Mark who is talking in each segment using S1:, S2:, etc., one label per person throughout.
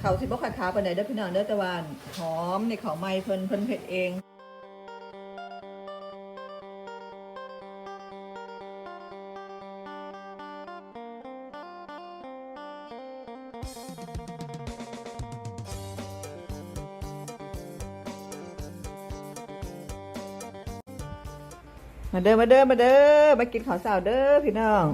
S1: เขาสิบ่ค่อยขาวปานใดเด้อพี่น้องเด้อแต่ว่าหอมในเขาไม้เพิ่นเพิ่นเผ็ดเองมาเด้อมาเด้อมาเด้อมากินข้าวเช้าเด้อพี่น้อง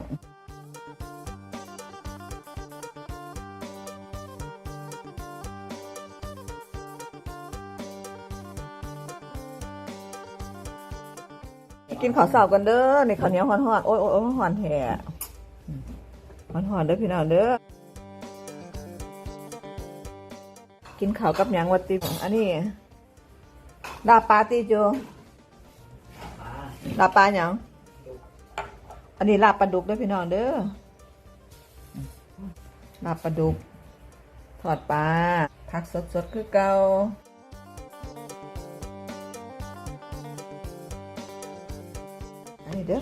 S1: กินข้าวเช้ากันเด้อในข้าวเหนียวหอนๆโอ้ยโอ้ยโอ้ยหอนแท้หอนๆเด้อพี่น้องเด้อกินข้าวกับหยังวัดติอันนี้ดาปาติโจลาปลาหยังอันนี้ลาบปลาดุกเด้อพี่น้องเด้อลาบปลาดุก ทอดปลาผักสดๆคือเก่า เด้อ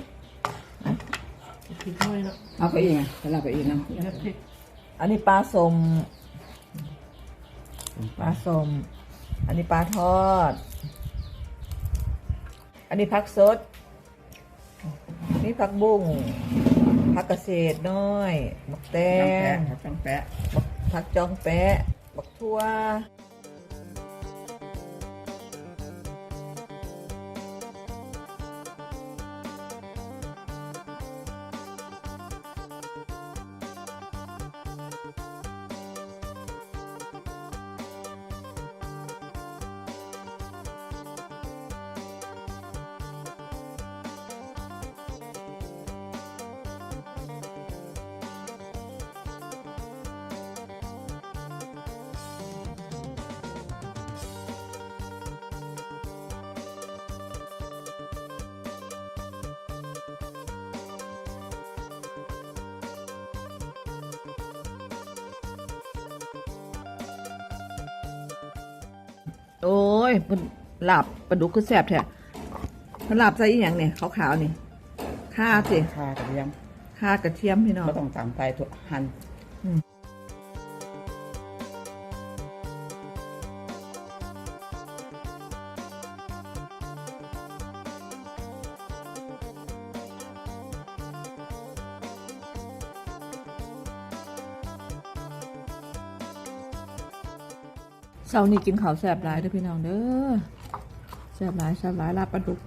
S2: พริกน้อยเนาะ
S3: เอาไปอีกไงสลับไปอีกนะ
S2: แล้วพริก
S1: อันนี้ปลาสมปลาสม อันนี้ปลาทอด อันนี้ผักสด นี่ผักบุ้งผักเกษตรน้อย บักแต
S3: จัง
S1: ง
S3: แปะจังแปะ
S1: บักผักจองแปะบักทั่ว โอ้ยมันหลับปลาดุกคือแสบแท้มันหลับใส่อีหยังเนี่ยขาวๆนี่ข้าสิ
S3: คากระเทียม
S1: ข้ากระเทียมพี่น้อง
S3: ไม่ต้องตำไปทุกหั่น
S1: เช้านี้กินข้าวแสบหลายเด้อพี่น้องเด้อแสบหลายแสบหลายลาบปลาดุก